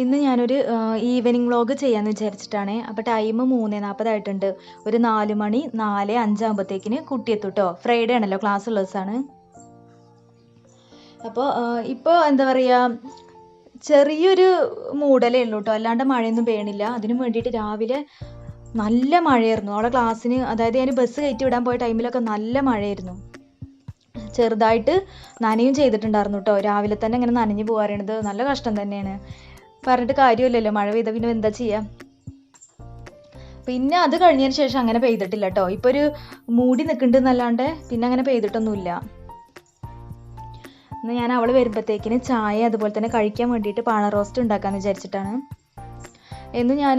ഇന്ന് ഞാനൊരു evening vlog ചെയ്യാമെന്ന് വിചാരിച്ചിട്ടാണ്. അപ്പോൾ ടൈം മൂന്ന് നാൽപ്പതായിട്ടുണ്ട് ഒരു നാല് മണി നാല് അഞ്ചാകുമ്പോഴത്തേക്കിന് കുട്ടി എത്തും കേട്ടോ ഫ്രൈഡേ ആണല്ലോ ക്ലാസ് ഉള്ള ദിവസമാണ് അപ്പോൾ ഇപ്പോൾ എന്താ പറയുക ചെറിയൊരു മൂടലേ ഉള്ളൂ കേട്ടോ അല്ലാണ്ട് മഴയൊന്നും പെയ്യണില്ല. അതിനു വേണ്ടിയിട്ട് രാവിലെ നല്ല മഴയായിരുന്നു. അവിടെ ക്ലാസ്സിന് അതായത് ഞാൻ ബസ് കയറ്റി വിടാൻ പോയ ടൈമിലൊക്കെ നല്ല മഴയായിരുന്നു. ചെറുതായിട്ട് നനയും ചെയ്തിട്ടുണ്ടായിരുന്നു കേട്ടോ രാവിലെ തന്നെ ഇങ്ങനെ നനഞ്ഞു പോകാറുണ്ട്. നല്ല കഷ്ടം തന്നെയാണ്. പറഞ്ഞിട്ട് കാര്യമില്ലല്ലോ. മഴ പെയ്ത പിന്നെ എന്താ ചെയ്യാം? പിന്നെ അത് കഴിഞ്ഞതിന് ശേഷം അങ്ങനെ പെയ്തിട്ടില്ല കേട്ടോ ഇപ്പൊ ഒരു മൂടി നിൽക്കുന്നുണ്ട് എന്നല്ലാണ്ട് പിന്നെ അങ്ങനെ പെയ്തിട്ടൊന്നുമില്ല എന്നാൽ ഞാൻ അവൾ വരുമ്പോഴത്തേക്കിന് ചായ അതുപോലെ തന്നെ കഴിക്കാൻ വേണ്ടിയിട്ട് പാണ റോസ്റ്റ് ഉണ്ടാക്കാമെന്ന് വിചാരിച്ചിട്ടാണ്. എന്ന് ഞാൻ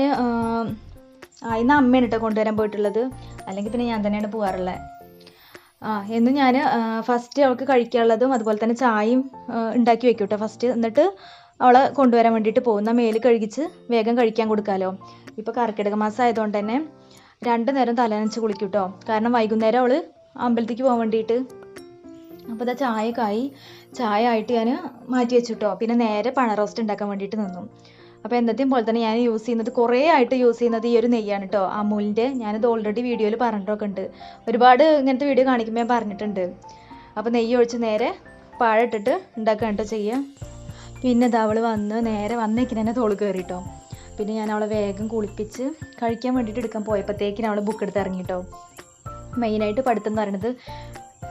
ഇന്ന് അമ്മയാണ് കേട്ടോ കൊണ്ടുവരാൻ പോയിട്ടുള്ളത്. അല്ലെങ്കിൽ പിന്നെ ഞാൻ തന്നെയാണ് പോകാറുള്ളത് ആ എന്ന് ഞാൻ ഫസ്റ്റ് അവൾക്ക് കഴിക്കാനുള്ളതും അതുപോലെ തന്നെ ചായയും ഉണ്ടാക്കി വെക്കും കേട്ടോ ഫസ്റ്റ് എന്നിട്ട് അവളെ കൊണ്ടുവരാൻ വേണ്ടിയിട്ട് പോകുന്ന. മേൽ കഴുകിച്ച് വേഗം കഴിക്കാൻ കൊടുക്കാമല്ലോ ഇപ്പോൾ കർക്കിടക മാസം ആയതുകൊണ്ട് തന്നെ രണ്ട് നേരം തലനച്ച് കുളിക്കും കേട്ടോ കാരണം വൈകുന്നേരം അവൾ അമ്പലത്തേക്ക് പോകാൻ വേണ്ടിയിട്ട് അപ്പോൾ ഇതാ ചായക്കായി ചായ ആയിട്ട് ഞാൻ മാറ്റി വെച്ചു കേട്ടോ പിന്നെ നേരെ പണ റോസ്റ്റ് ഉണ്ടാക്കാൻ വേണ്ടിയിട്ട് നിന്നു. അപ്പോൾ എന്നത്തെയും പോലെ തന്നെ ഞാൻ യൂസ് ചെയ്യുന്നത് കുറേ ആയിട്ട് യൂസ് ചെയ്യുന്നത് ഈ ഒരു നെയ്യാണ് കേട്ടോ അമൂലിന്റെ ഞാനിത് ഓൾറെഡി വീഡിയോയിൽ പറഞ്ഞിട്ടൊക്കെ ഉണ്ട്. ഒരുപാട് ഇങ്ങനത്തെ വീഡിയോ കാണിക്കുമ്പോൾ ഞാൻ പറഞ്ഞിട്ടുണ്ട്. അപ്പോൾ നെയ്യ് ഒഴിച്ച് നേരെ പാഴ ഇട്ടിട്ട് ഉണ്ടാക്കാൻ കേട്ടോ ചെയ്യുക പിന്നെ ഇത് അവൾ വന്ന് നേരെ വന്നേക്കിന് തന്നെ തോൾ കയറിട്ടോ പിന്നെ ഞാൻ അവളെ വേഗം കുളിപ്പിച്ച് കഴിക്കാൻ വേണ്ടിയിട്ട് എടുക്കാൻ പോയപ്പോഴത്തേക്കിന് അവൾ ബുക്ക് എടുത്ത് ഇറങ്ങിട്ടോ. മെയിനായിട്ട് പഠിത്തം എന്ന് പറയുന്നത്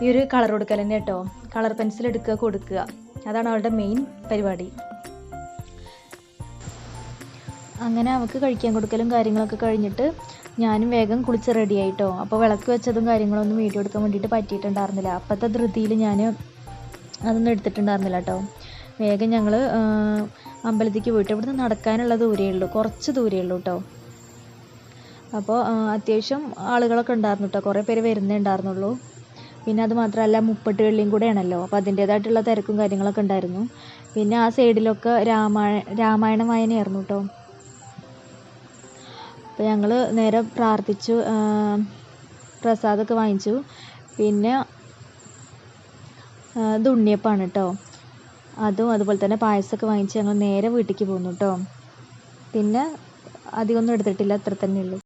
ഈ ഒരു കളർ കൊടുക്കൽ തന്നെ കേട്ടോ. കളർ പെൻസിൽ എടുക്കുക കൊടുക്കുക. അതാണ് അവളുടെ മെയിൻ പരിപാടി. അങ്ങനെ അവൾക്ക് കഴിക്കാൻ കൊടുക്കലും കാര്യങ്ങളൊക്കെ കഴിഞ്ഞിട്ട് ഞാനും വേഗം കുളിച്ച് റെഡി ആയിട്ടോ. അപ്പോൾ വിളക്ക് വെച്ചതും കാര്യങ്ങളൊന്നും വീഡിയോ എടുക്കാൻ വേണ്ടിയിട്ട് പറ്റിയിട്ടുണ്ടായിരുന്നില്ല. അപ്പോഴത്തെ ധൃതിയിൽ ഞാൻ അതൊന്നും എടുത്തിട്ടുണ്ടായിരുന്നില്ല കേട്ടോ. വേഗം ഞങ്ങൾ അമ്പലത്തിലേക്ക് പോയിട്ട് ഇവിടുന്ന് നടക്കാനുള്ള ദൂരേ ഉള്ളൂ. കുറച്ച് ദൂരേ ഉള്ളൂ കേട്ടോ അപ്പോൾ അത്യാവശ്യം ആളുകളൊക്കെ ഉണ്ടായിരുന്നു കേട്ടോ കുറേ പേര് വരുന്നേ ഉണ്ടായിരുന്നുള്ളൂ. പിന്നെ അത് മാത്രമല്ല മുപ്പട്ട് വെള്ളിയും കൂടെയാണല്ലോ. അപ്പോൾ അതിന്റേതായിട്ടുള്ള തിരക്കും കാര്യങ്ങളൊക്കെ ഉണ്ടായിരുന്നു. പിന്നെ ആ സൈഡിലൊക്കെ രാമായണ രാമായണ വായനയായിരുന്നു കേട്ടോ അപ്പോൾ ഞങ്ങൾ നേരെ പ്രാർത്ഥിച്ചു പ്രസാദമൊക്കെ വാങ്ങിച്ചു. പിന്നെ ഇത് ഉണ്ണിയപ്പമാണ് കേട്ടോ അതും അതുപോലെ തന്നെ പായസമൊക്കെ വാങ്ങിച്ച് ഞങ്ങൾ നേരെ വീട്ടിലേക്ക് പോന്നു കേട്ടോ പിന്നെ അധികമൊന്നും എടുത്തിട്ടില്ല അത്ര തന്നെ ഉള്ളൂ.